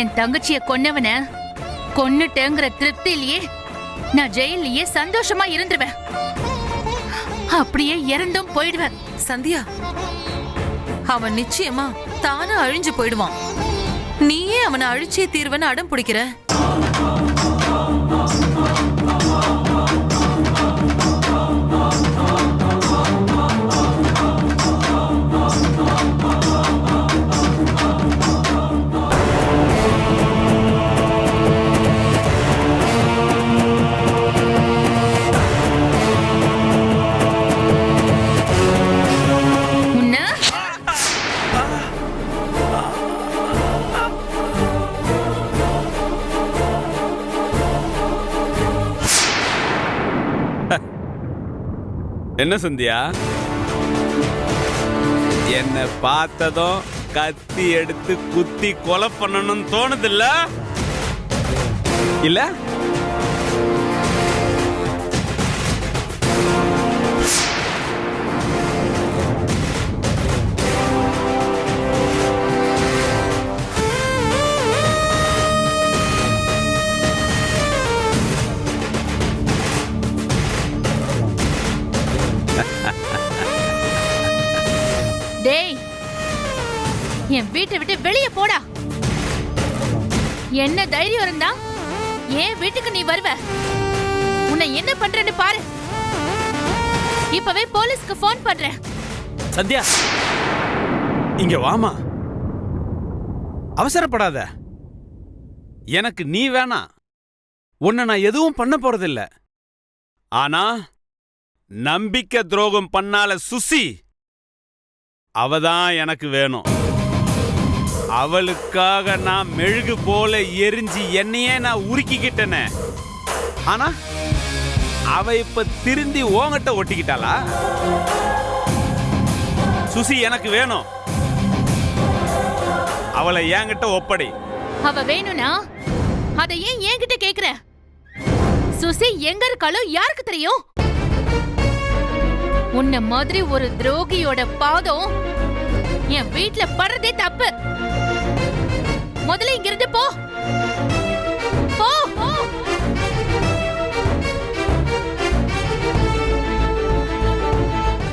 என் தங்கச்சிய கொன்னவன கொன்னுட்டேங்கிற திருப்தியிலேயே நான் ஜெயிலேயே சந்தோஷமா இருந்துருவேன். அப்படியே இறந்தும் போயிடுவேன். சந்தியா அவன் நிச்சயமா தானா அழிஞ்சு போயிடுவான். நீயே அவனை அழிச்சே தீர்வன்னு அடம் பிடிக்கிற? என்ன சந்தியா? என்ன பார்த்ததும் கத்தி எடுத்து குத்தி கொலை பண்ணணும்னு தோணுதில்ல? இல்லை? என்ன தைரியம் இருந்தா? ஏன் வீட்டுக்கு நீ வருவ? உன்னை என்ன பண்றேன்னு பாரு. இப்பவே போலீஸ்க்கு ஃபோன் பண்றேன். சத்யா இங்க வாமா. அவசரப்படாத. எனக்கு நீ வேணாம் உன்னை நான் எதுவும் பண்ண போறதில்ல. ஆனா நம்பிக்கை துரோகம் பண்ணால சுசி அவதான் எனக்கு வேணும். அவளுக்காக நான் மெழுகு போல எரிஞ்சு என்னையே நான் உருக்கிக்கிட்டேனே. ஆனா அவ இப்ப திருந்தி ஓங்கிட்ட ஒட்டிக்கிட்டாளா? சுசி எனக்கு வேணும். அவளை என்கிட்ட ஒப்படை. அவ வேணும்னா அதை ஏன் என்கிட்ட கேக்குற? சுசி எங்க இருக்காளோ யாருக்கு தெரியும்? உன்ன மாதிரி ஒரு துரோகியோட பாதம் என் வீட்ல படுறதே தப்பு. முதல்ல இங்க இருந்து போ. போ.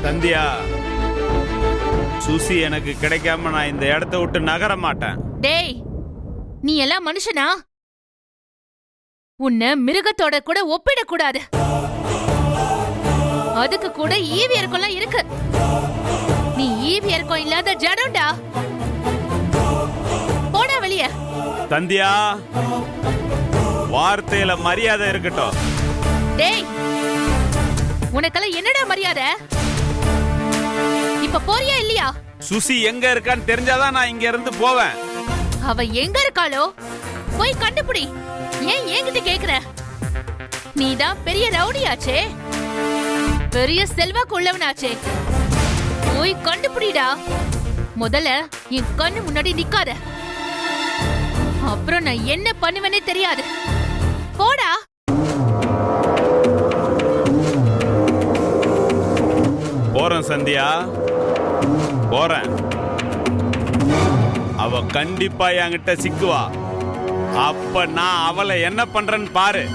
தந்தியா சுசி எனக்கு கிடைக்காம நான் இந்த இடத்த விட்டு நகர மாட்டேன். டேய் நீ எல்லாம் மனுஷனா? உன்னை மிருகத்தோட கூட ஒப்பிடக்கூடாது. அதுக்கு கூட ஈவி இறக்கம்லாம் இருக்கு. நீ ஈவி இறக்கம் இல்லாத ஜடம்டா போடா வெளிய. தந்தியா வார்த்தையில மரியாதை இருக்கட்டும். டேய் உனக்கெல்லாம் என்னடா மரியாதை? இப்ப போறியா இல்லையா? சுசி எங்க இருக்கான்னு தெரிஞ்சாதான் நான் இங்க இருந்து போவேன். அவ எங்க இருக்காளோ? போய் கண்டுபிடி. ஏன் என்கிட்ட கேக்குற? நீதான் பெரிய ரவுடியாச்சே. பெரிய செல்வாக்கு உள்ளவனாச்சே. போய் கண்டுபிடிடா. முதல்ல என் கண்ணு முன்னாடி நிக்காத. அப்புறம் நான் என்ன பண்ணுவேனே தெரியாது. போடா. போறேன் சந்தியா. போறேன். அவ கண்டிப்பா என்கிட்ட சிக்குவா. அப்ப நான் அவளை என்ன பண்றேன்னு பாரு.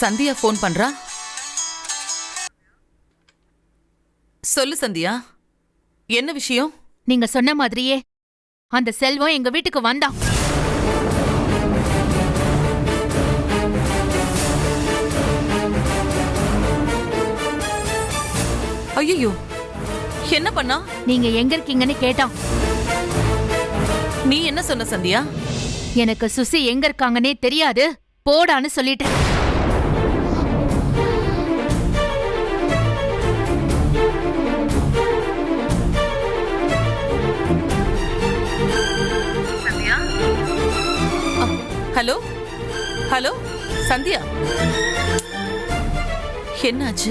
சந்தியா ஃபோன் பண்றா? சொல்லு சந்தியா. என்ன விஷயம்? நீங்க சொன்ன மாதிரியே அந்த செல்வம் எங்க வீட்டுக்கு வந்தான் ஐயோ என்ன பண்ணா? நீங்க எங்க இருக்கீங்கன்னு கேட்டான். நீ என்ன சொன்ன சந்தியா? எனக்கு சுசி எங்க இருக்காங்கன்னே தெரியாது போடான்னு சொல்லிட்டேன். சந்தியா? என்னாச்சு?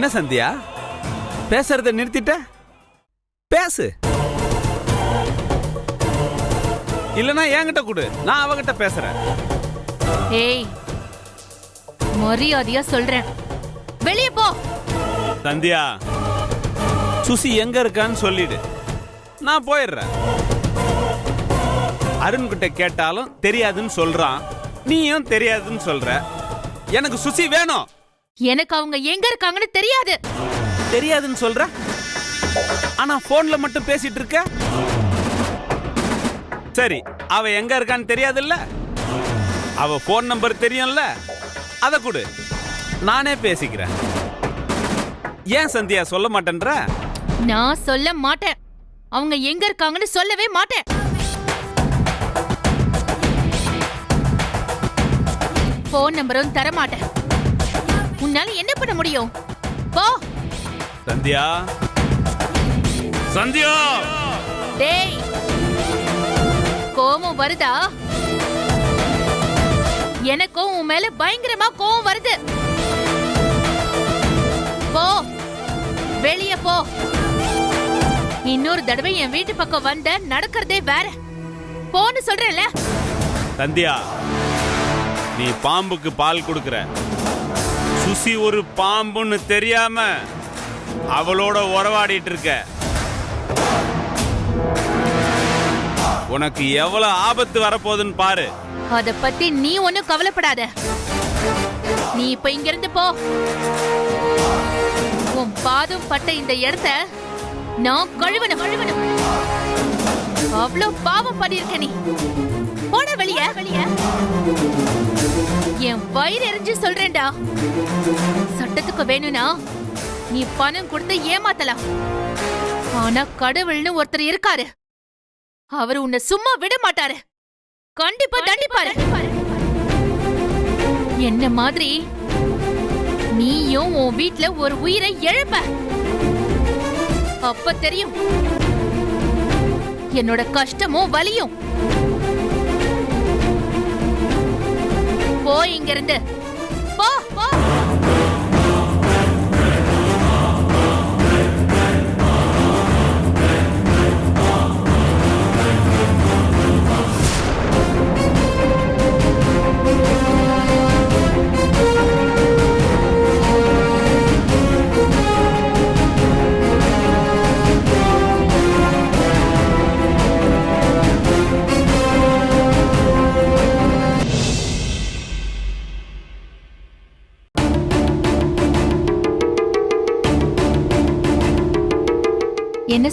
என்ன சந்தியா? பேசுறத நிறுத்திட்ட? பேசு. இல்லனா என்கிட்ட கொடு. நான் அவகிட்ட பேசுறேன். ஏய் மரியாதையா சொல்றேன். வெளியே போ. சந்தியா சுசி எங்க இருக்கான்னு சொல்லிடு. நான் போயிடுறேன். அருண் கிட்ட கேட்டாலும் தெரியாதுன்னு சொல்றான். நீயும் தெரியாதுன்னு சொல்ற. எனக்கு சுசி வேணும். எனக்கு அவங்க எங்க இருக்காங்கன்னு தெரியாது. தெரியாதுன்னு சொல்ற? ஆனா போன்ல மட்டும் பேசிட்டு இருக்க? சரி அவ எங்க இருக்கான்னு தெரியாதுல்ல? அவ போன் நம்பர் தெரியும்ல? அத கொடு. நானே பேசிக்கிறேன். ஏன் சந்தியா சொல்ல மாட்டேன்ற? நான் சொல்ல மாட்டேன். அவங்க எங்க இருக்காங்கன்னு சொல்லவே மாட்டேன். போன் நம்பரும் தர மாட்டேன் உன்னால என்ன பண்ண முடியும்? போ. சந்தியா? சந்தியா? டேய் கோவம் வருதா? எனக்கும் உன் மேல பயங்கரமா கோவம் வருது. போ. வெளிய போ. இன்னொரு தடவை என் வீட்டு பக்கம் வந்த நடக்கிறதே வேற. போன்னு சொல்றேன்ல. சந்தியா நீ பாம்புக்கு பால் கொடுக்கற. சுசி ஒரு பாம்புன்னு தெரியாம அவளோட உறவாடிட்டு இருக்க. உனக்கு எவ்வளவு ஆபத்து வரப்போகுதுன்னு பாரு. அத பத்தி நீ ஒண்ணும் கவலைப்படாத. நீ இப்ப இங்க இருந்து போ. உன் பாதம் பட்ட இந்த இடத்த நான் கழுவணும். கழுவணும் அவ்வளவு பாவம் பண்ணிருக்க நீ. போட வெளிய வெளிய. என் வயிறு எரிஞ்சு சொல்றேன்டா. சட்டத்துக்கு வேணும்னா நீ பணம் கொடுத்து ஏமாத்தலாம். ஆனா கடவுள்னு ஒருத்தர் இருக்காரு. அவர் உன்னை சும்மா விட மாட்டாரு. கண்டிப்பா தண்டிப்பாரு. என்ன மாதிரி நீயும் உன் வீட்ல ஒரு உயிரை எழுப்ப? அப்ப தெரியும். என்னோட கஷ்டமும் வலியும். போ இங்கிருந்து. போ போ. என்ன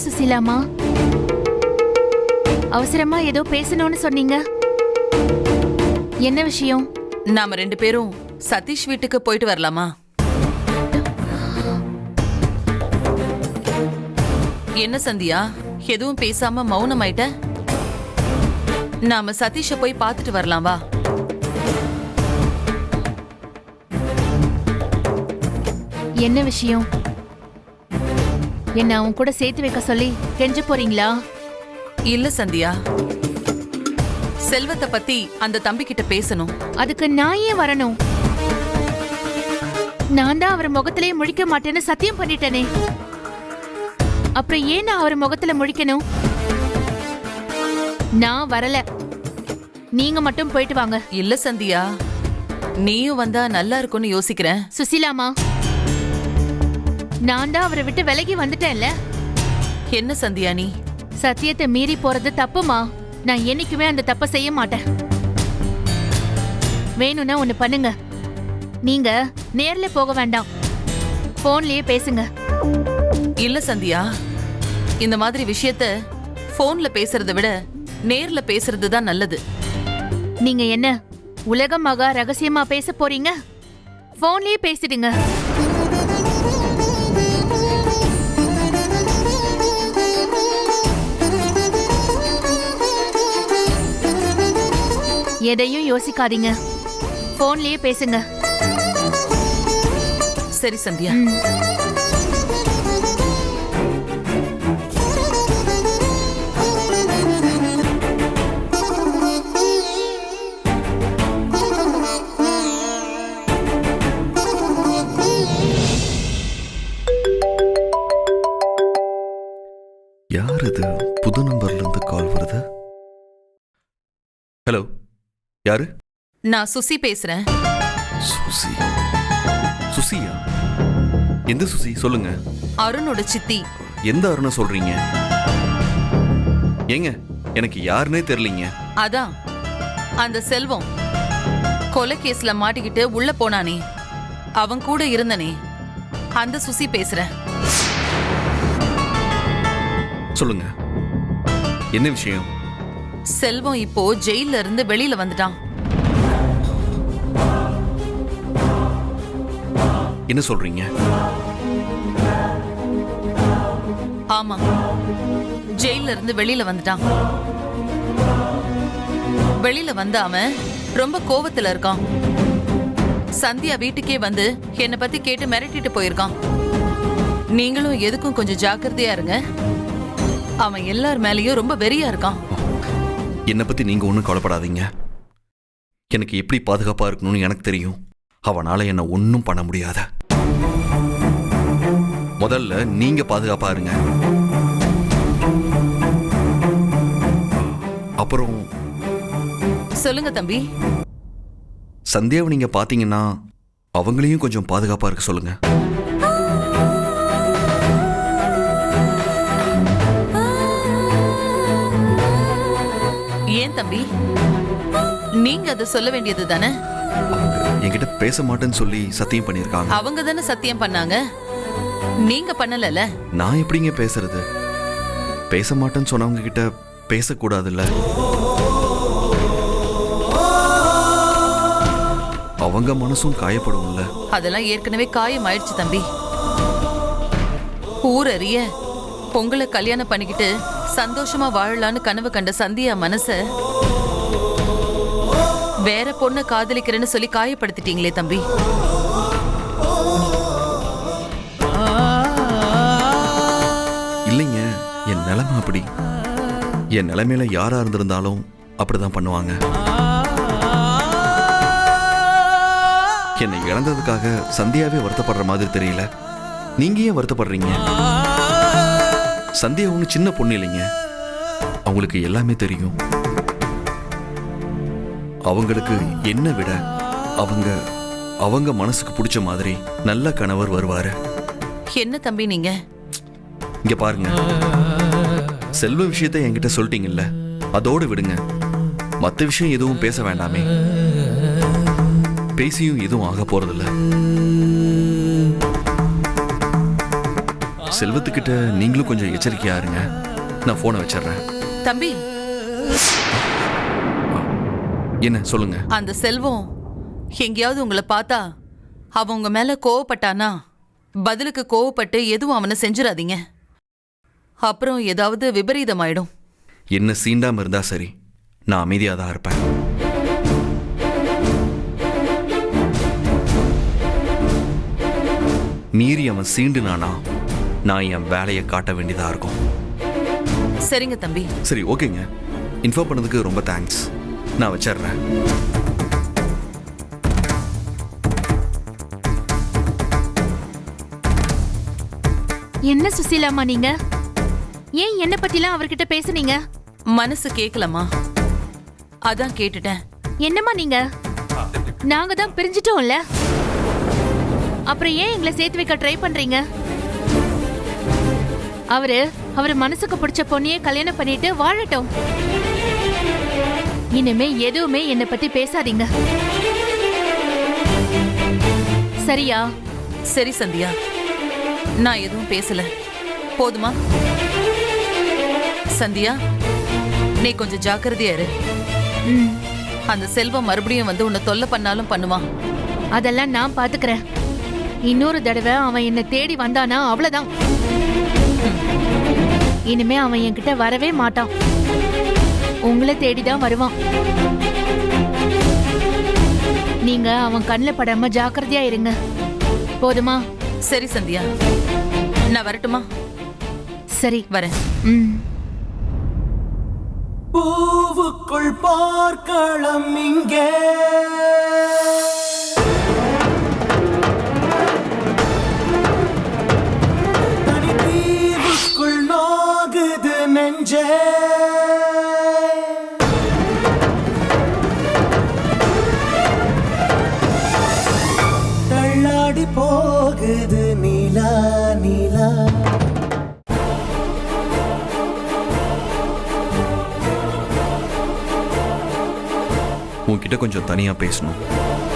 சுசீலாமா? அவசரமா ஏதோ பேசணும்னு சொன்னீங்க. என்ன விஷயம்? நாம ரெண்டு பேரும் சதீஷ் வீட்டுக்கு போயிட்டு வரலாமா? என்ன சந்தியா? எதுவும் பேசாம மௌனம் ஆயிட்ட நாம சதீஷ போய் பார்த்துட்டு வரலாம் வா. என்ன விஷயம்? என்ன அவன் கூட சேர்த்து வைக்க சொல்லி கெஞ்ச போறீங்களா? இல்ல சந்தியா. செல்வத்தை பத்தி அந்த தம்பி கிட்ட பேசணும். அதுக்கு நான் ஏன் வரணும்? நான் தான் அவர் முகத்திலே முழிக்க மாட்டேன்னு சத்தியம் பண்ணிட்டேனே. அப்புறம் ஏன் நான் அவர் முகத்துல முழிக்கணும்? நான் வரல. நீங்க மட்டும் போயிட்டு வாங்க. இல்ல சந்தியா. நீயும் வந்தா நல்லா இருக்கும்னு யோசிக்கிறேன். சுசீலாமா நான் தான் அவரை விட்டு விலகி வந்துட்டேன்ல. என்ன சந்தியா நீ? சத்தியத்தை மீறி போறது தப்புமா? நான் என்னைக்குமே அந்த தப்பை செய்ய மாட்டேன். வேணும்னா ஒண்ணு பண்ணுங்க. நீங்க நேர்ல போக வேண்டாம். போன்லயே பேசுங்க. இல்ல சந்தியா. இந்த மாதிரி விஷயத்த போன்ல பேசுறதை விட நேர்ல பேசுறது தான் நல்லது. நீங்க என்ன உலகமாக ரகசியமா பேச போறீங்க? போன்லயே பேசிடுங்க. எதையும் யோசிக்காதீங்க. போன்லயே பேசுங்க. சரி சந்தியா. நான் சுசி பேசுறேன். சுசி? சுசியா? எந்த சுசி? சொல்லுங்க. அருணோட சித்தி. எந்த அருணை சொல்றீங்க? ஏங்க எனக்கு யாருன்னே தெரியலீங்க. அதான் அந்த செல்வம் கொலை கேஸ்ல மாட்டிக்கிட்டு உள்ள போனானே. அவன் கூட இருந்தனே. அந்த சுசி பேசுறேன். சொல்லுங்க. என்ன விஷயம்? செல்வம் இப்போ ஜெயில இருந்து வெளியில வந்துட்டான். என்ன சொல்றீங்க? ஆமா ஜெயில இருந்து வெளியில வந்துட்டான். வெளியில வந்த அவன் ரொம்ப கோவத்துல இருக்கான். சந்தியா வீட்டுக்கே வந்து என்னை பத்தி கேட்டு மிரட்டிட்டு போயிருக்கான். நீங்களும் எதுக்கும் கொஞ்சம் ஜாக்கிரதையா இருங்க. அவன் எல்லார் மேலயும் ரொம்ப வெறியா இருக்கான். என்னை பத்தி நீங்க ஒன்றும் கவலைப்படாதீங்க. எனக்கு எப்படி பாதுகாப்பா இருக்கணும்னு எனக்கு தெரியும். அவனால என்ன ஒன்றும் பண்ண முடியாத. முதல்ல நீங்க பாதுகாப்பா இருங்க. அப்புறம் சொல்லுங்க தம்பி. சந்தியாவை நீங்க பாத்தீங்கன்னா அவங்களையும் கொஞ்சம் பாதுகாப்பா இருக்க சொல்லுங்க. ஏன் தம்பி? நீங்க அதை சொல்ல வேண்டியது தானே என்கிட்ட பேச மாட்டேன்னு சொல்லி சத்தியம் பண்ணியிருக்காங்க. அவங்க தானே சத்தியம் பண்ணாங்க? நீங்க பண்ணலல நான் எப்படிங்க பேசுறது? பேச மாட்டேன்னு சொன்னவங்க கிட்ட பேசக்கூடாதுல்ல? அவங்க மனசும் காயப்படும்ல? அதெல்லாம் ஏற்கனவே காயம் ஆயிடுச்சு தம்பி. ஊரறிய பொங்கலை கல்யாணம் பண்ணிக்கிட்டு சந்தோஷமா வாழலான்னு கனவு கண்ட சந்தியா மனச வேற பொண்ணை காதலிக்கிறேன்னு சொல்லி காயப்படுத்திட்டீங்களே தம்பி. இல்லைங்க என் நிலைமை அப்படி. என் நிலைமையில யாரா இருந்திருந்தாலும் அப்படிதான் பண்ணுவாங்க. என்னை இழந்ததுக்காக சந்தியாவே வருத்தப்படுற மாதிரி தெரியல. நீங்க ஏன் வருத்தப்படுறீங்க? சந்தியா ஒன்று சின்ன பொண்ணு இல்லைங்க. அவங்களுக்கு எல்லாமே தெரியும். அவங்களுக்கு என்ன விட அவங்க அவங்க மனசுக்கு பிடிச்ச மாதிரி நல்ல கணவர் வருவாரு. என்ன தம்பி நீங்க? இங்க பாருங்க. செல்வ விஷயத்தை என்கிட்ட சொல்லிட்டீங்கல்ல அதோடு விடுங்க. மத்த விஷயம் எதுவும் பேச வேண்டாமே. பேசியும் எதுவும் ஆக போறதில்ல. செல்வத்துக்கிட்ட நீங்களும் கொஞ்சம் எச்சரிக்கையா இருங்க. நான் போனை வச்சிடுறேன். தம்பி என்ன சொல்லுங்க. அந்த செல்வம் எங்கேயாவது உங்களை பார்த்தா அவன் உங்க மேல கோவப்பட்டானா? பதிலுக்கு கோவப்பட்டு எதுவும் அவனை செஞ்சிடாதீங்க. அப்புறம் ஏதாவது விபரீதமாயிடும். என்ன சீண்டாம இருந்தா சரி. நான் அமைதியா தான் இருப்பேன். மீறி அவன் சீண்டுனானா நான் என் வேலையை காட்ட வேண்டியதா இருக்கும். சரிங்க தம்பி. சரி ஓகேங்க. இன்ஃபார்ம் பண்ணதுக்கு ரொம்ப தேங்க்ஸ் நான் வச்சிடுறேன். என்ன சுசீலாமா நீங்க? ஏன் என்ன பத்திலாம் அவர்கிட்ட பேசுனீங்க? மனசு கேட்கலமா அதான் கேட்டுட்டேன். என்னம்மா நீங்க? நாங்க தான் பிரிஞ்சிட்டோம்ல. அப்புறம் ஏன் எங்களை சேர்த்து வைக்க ட்ரை பண்றீங்க? அவரு அவர் மனசுக்கு பிடிச்ச பொண்ணையே கல்யாணம் பண்ணிட்டு வாழட்டும். இனிமே எதுவுமே என்னை பத்தி பேசாதீங்க. சரியா? சரி சந்தியா. நான் எதுவும் பேசல. போதுமா? சந்தியா நீ கொஞ்சம் ஜாக்கிரதையா இரு. அந்த செல்வம் மறுபடியும் வந்து உன்னை தொல்லை பண்ணாலும் பண்ணுவான். அதெல்லாம் நான் பாத்துக்கிறேன். இன்னொரு தடவை அவன் என்ன தேடி வந்தானா அவ்வளவுதான். இனிமே அவன் என்கிட்ட வரவே மாட்டான். உங்களை தேடிதான் வருவான். நீங்க அவன் கண்ணில் படாம ஜாக்கிரதையா இருங்க. போதுமா? சரி சந்தியா. நான் வரட்டுமா? சரி. வரேன். பூவுக்குள் போர்க்களம் இங்கே. தனித்தீவுக்குள் நோகுது நெஞ்சே. உங்ககிட்ட கொஞ்சம் தனியாக பேசணும்.